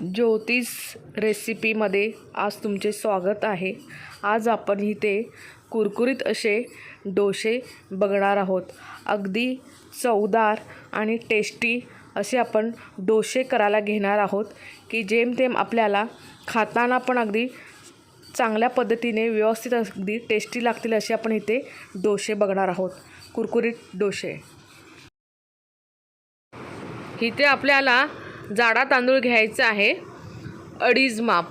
ज्योतिष रेसिपीमध्ये आज तुमचे स्वागत आहे. आज आपण इथे कुरकुरीत असे डोसे बघणार आहोत. अगदी चवदार आणि टेस्टी असे आपण डोसे करायला घेणार आहोत की जेमतेम आपल्याला खाताना पण अगदी चांगल्या पद्धतीने व्यवस्थित अगदी टेस्टी लागतील असे आपण इथे डोसे बघणार आहोत. कुरकुरीत डोसे. इथे आपल्याला जाडा तांदूळ घ्यायचा आहे. अडीच माप.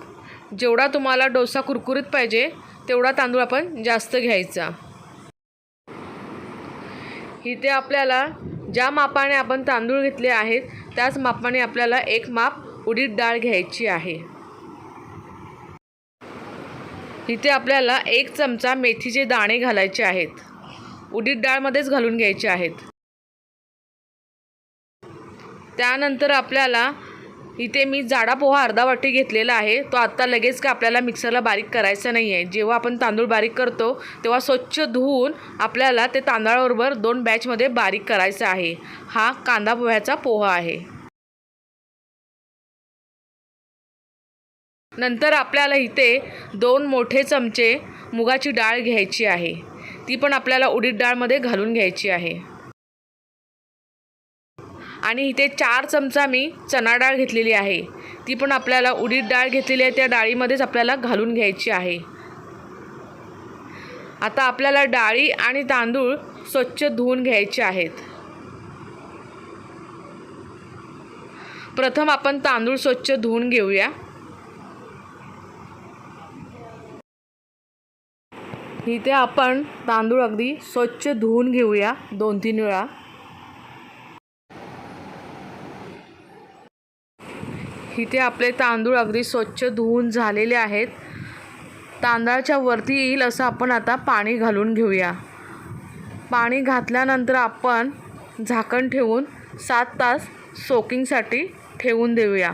जेवढा तुम्हाला डोसा कुरकुरीत पाहिजे तेवढा तांदूळ आपण जास्त घ्यायचा. इथे आपल्याला ज्या मापाने आपण तांदूळ घेतले आहेत त्याच मापाने आपल्याला एक माप उडीद डाळ घ्यायची आहे. इथे आपल्याला एक चमचा मेथीचे दाणे घालायचे आहेत. उडीद डाळमध्येच घालून घ्यायचे आहेत. त्यानंतर आपल्याला इथे मी जाडा पोहा अर्धा वाटी घेतलेला आहे. तो आत्ता लगेच का आपल्याला मिक्सरला बारीक करायचा नाही आहे जेव्हा आपण तांदूळ बारीक करतो तेव्हा स्वच्छ धुवून आपल्याला ते तांदळाबरोबर दोन बॅचमध्ये बारीक करायचं आहे. हा कांदा पोह्याचा पोहा आहे. नंतर आपल्याला इथे दोन मोठे चमचे मुगाची डाळ घ्यायची आहे. ती पण आपल्याला उडीद डाळमध्ये घालून घ्यायची आहे. आणि इथे चार चमचा मी चणा डाळ घेतलेली आहे. ती पण आपल्याला उडीद डाळ घेतलेली आहे त्या डाळीमध्येच आपल्याला घालून घ्यायची आहे. आता आपल्याला डाळी आणि तांदूळ स्वच्छ धुवून घ्यायचे आहेत. प्रथम आपण तांदूळ स्वच्छ धुवून घेऊया. इथे आपण तांदूळ अगदी स्वच्छ धुवून घेऊया दोन तीन वेळा. इथे आपले तांदूळ अगदी स्वच्छ धुवून झालेले आहेत. तांदळाच्या वरती येईल असं आपण आता पाणी घालून घेऊया. पाणी घातल्यानंतर आपण झाकण ठेवून सात तास सोकिंगसाठी ठेवून देऊया.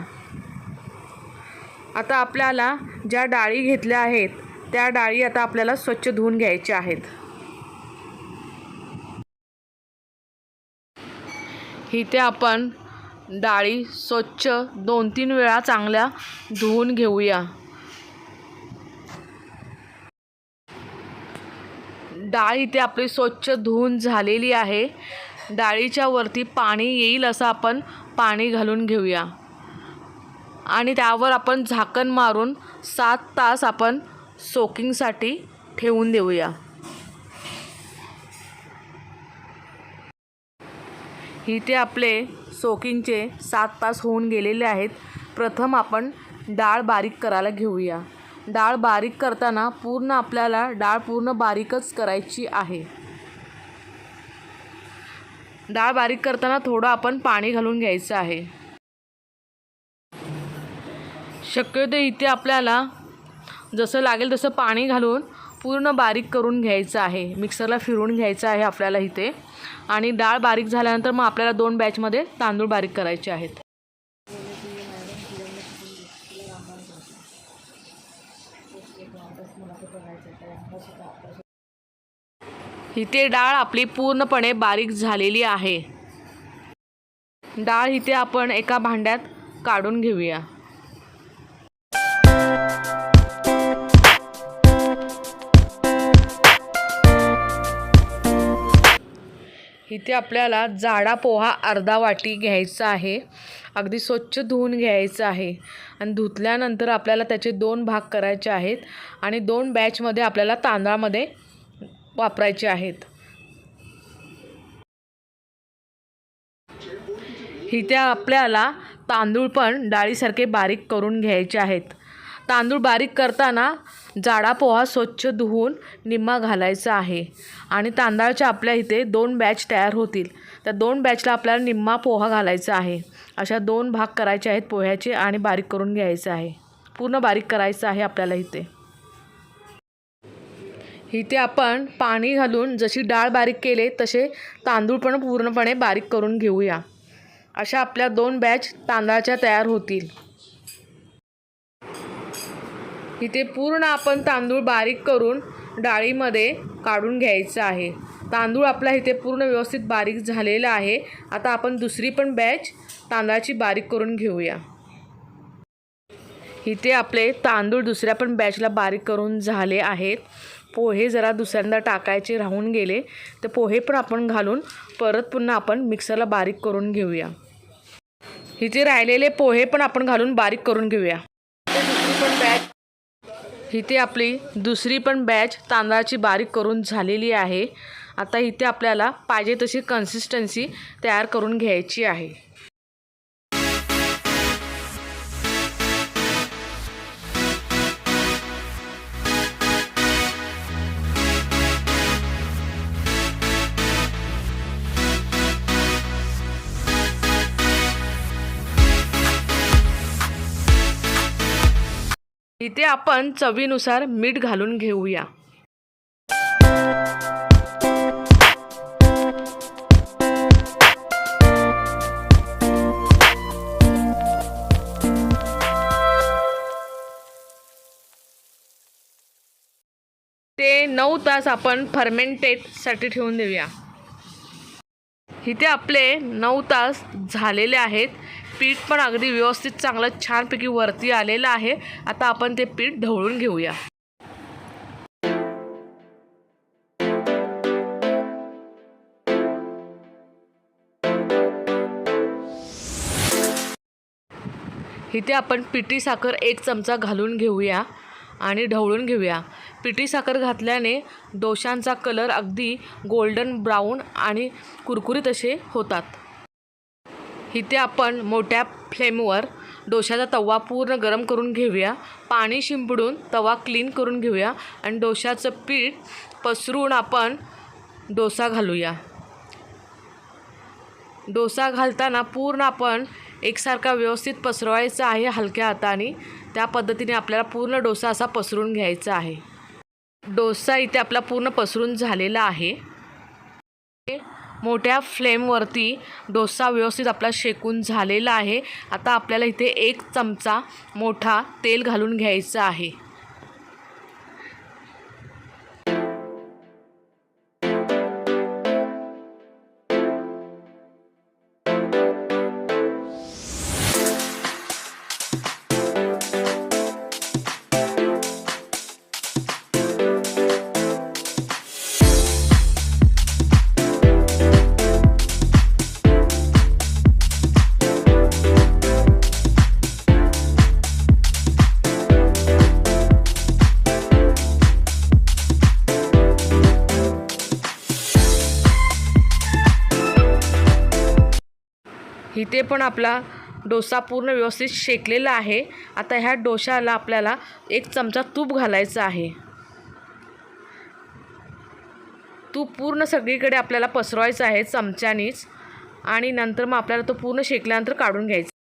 आता आपल्याला ज्या डाळी घेतल्या आहेत त्या डाळी आता आपल्याला स्वच्छ धुवून घ्यायच्या आहेत. इथे आपण डाळी स्वच्छ दोन तीन वेळा चांगल्या धुवून घेऊया. डाळ इथे आपली स्वच्छ धुवून झालेली आहे. डाळीच्या वरती पाणी येईल असं आपण पाणी घालून घेऊया. आणि त्यावर आपण झाकण मारून सात तास आपण सोकिंगसाठी ठेवून देऊया. इथे आपले सोकिंगचे सात तास होऊन गेलेले आहेत. प्रथम आपण डाळ बारीक करायला घेऊया. डाळ बारीक करताना पूर्ण आपल्याला डाळ पूर्ण बारीकच करायची आहे. डाळ बारीक करताना थोडं आपण पाणी घालून घ्यायचं आहे. शक्यतो इथे आपल्याला जसं लागेल तसं पाणी घालून पूर्ण बारीक करून घ्यायचं आहे. मिक्सरला फिरवून घ्यायचं आहे आपल्याला इथे. आणि डाळ बारीक झाल्यानंतर मग आपल्याला दोन बॅचमध्ये तांदूळ बारीक करायचे आहेत. इथे डाळ आपली पूर्णपणे बारीक झालेली आहे. डाळ इथे आपण एका भांड्यात काढून घेऊया. इथे आपल्याला जाडा पोहा अर्धा वाटी घ्यायचा आहे. अगदी स्वच्छ धुवून घ्यायचं आहे. आणि धुतल्यानंतर आपल्याला त्याचे दोन भाग करायचे आहेत आणि दोन बॅचमध्ये आपल्याला तांदळामध्ये वापरायचे आहेत. इथे आपल्याला तांदूळ पण डाळीसारखे बारीक करून घ्यायचे आहेत. तांदूळ बारीक करताना जाडा पोहा स्वच्छ धुवून निम्मा घालायचा आहे. आणि तांदळाच्या आपल्या इथे दोन बॅच तयार होतील. त्या दोन बॅचला आपल्याला निम्मा पोहा घालायचा आहे. अशा दोन भाग करायचे आहेत पोह्याचे आणि बारीक करून घ्यायचं आहे. पूर्ण बारीक करायचं आहे आपल्याला इथे. इथे आपण पाणी घालून जशी डाळ बारीक केले तसे तांदूळ पण पूर्णपणे बारीक करून घेऊया. अशा आपल्या दोन बॅच तांदळाच्या तयार होतील. इथे पूर्ण आपण तांदूळ बारीक करून डाळीमध्ये काढून घ्यायचं आहे. तांदूळ आपला इथे पूर्ण व्यवस्थित बारीक झालेला आहे. आता आपण दुसरी पण बॅच तांदळाची बारीक करून घेऊया. इथे आपले तांदूळ दुसऱ्या पण बॅचला बारीक करून झाले आहेत. पोहे जरा दुसऱ्यांदा टाकायचे राहून गेले. तर पोहे पण आपण घालून परत पुन्हा आपण मिक्सरला बारीक करून घेऊया. इथे राहिलेले पोहे पण आपण घालून बारीक करून घेऊया. दुसरी पण बॅच इथे आपली दुसरी पण बॅच तांदळाची बारीक करून झालेली आहे. आता इथे आपल्याला पाहिजे तशी कन्सिस्टन्सी तयार करून घ्यायची आहे. इथे आपण चवीनुसार मीठ घालून घेऊया. ते नऊ तास आपण फर्मेंटेडसाठी ठेवून देऊया. इथे आपले नऊ तास झालेले आहेत. पीठ पण अगदी व्यवस्थित चांगलं छानपैकी वरती आलेलं आहे. आता आपण ते पीठ ढवळून घेऊया. इथे आपण पिठी साखर एक चमचा घालून घेऊया आणि ढवळून घेऊया. पिठी साखर घातल्याने डोशांचा कलर अगदी गोल्डन ब्राऊन आणि कुरकुरीत असे होतात. इथे आपण मोठ्या फ्लेमवर डोशाचा तवा पूर्ण गरम करून घेऊया. पाणी शिंपडून तवा क्लीन करून घेऊया. आणि डोशाचं पीठ पसरून आपण डोसा घालूया. डोसा घालताना पूर्ण आपण एकसारखा व्यवस्थित पसरवायचा आहे हलक्या हाताने. त्या पद्धतीने आपल्याला पूर्ण डोसा असा पसरून घ्यायचा आहे. डोसा इथे आपला पूर्ण पसरून झालेला आहे. मोठ्या फ्लेमवरती डोसा व्यवस्थित आपला शेकून झालेला आहे. आता आपल्याला इथे एक चमचा मोठा तेल घालून घ्यायचं आहे. इथे पण आपला डोसा पूर्ण व्यवस्थित शेकलेला आहे. आता ह्या डोशाला आपल्याला एक चमचा तूप घालायचं आहे. तूप पूर्ण सगळीकडे आपल्याला पसरवायचं आहे चमच्यानीच. आणि नंतर मग आपल्याला तो पूर्ण शेकल्यानंतर काढून घ्यायचा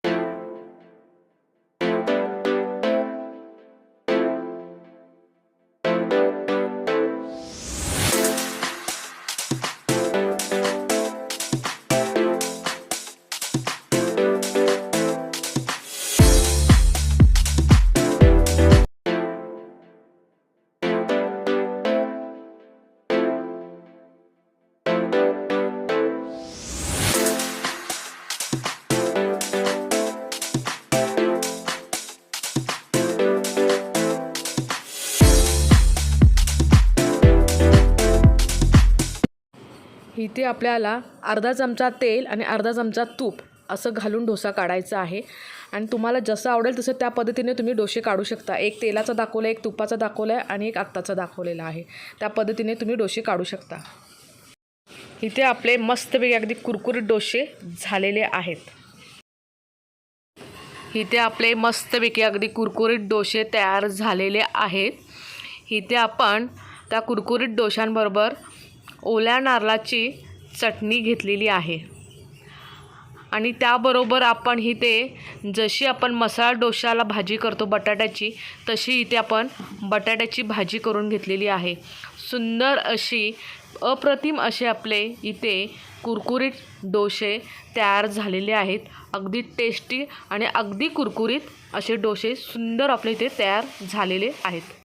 इथे आपल्याला अर्धा चमचा तेल आणि अर्धा चमचा तूप असं घालून डोसा काढायचा आहे. आणि तुम्हाला जसं आवडेल तसं त्या पद्धतीने तुम्ही डोसे काढू शकता. एक तेलाचा दाखवला आहे एक तुपाचा दाखवला आहे आणि एक आत्ताचा दाखवलेला आहे. त्या पद्धतीने तुम्ही डोसे काढू शकता. इथे आपले मस्तपैकी अगदी कुरकुरीत डोसे झालेले आहेत. इथे आपले मस्तपैकी अगदी कुरकुरीत डोसे तयार झालेले आहेत. इथे आपण त्या कुरकुरीत डोशांबरोबर ओल्या नारळाची चटणी घेतलेली आहे. आणि त्याबरोबर आपण इथे जशी आपण मसाला डोशाला भाजी करतो बटाट्याची तशी इथे आपण बटाट्याची भाजी करून घेतलेली आहे. सुंदर अशी अप्रतिम असे आपले इथे कुरकुरीत डोसे तयार झालेले आहेत. अगदी टेस्टी आणि अगदी कुरकुरीत असे डोसे सुंदर आपले इथे तयार झालेले आहेत.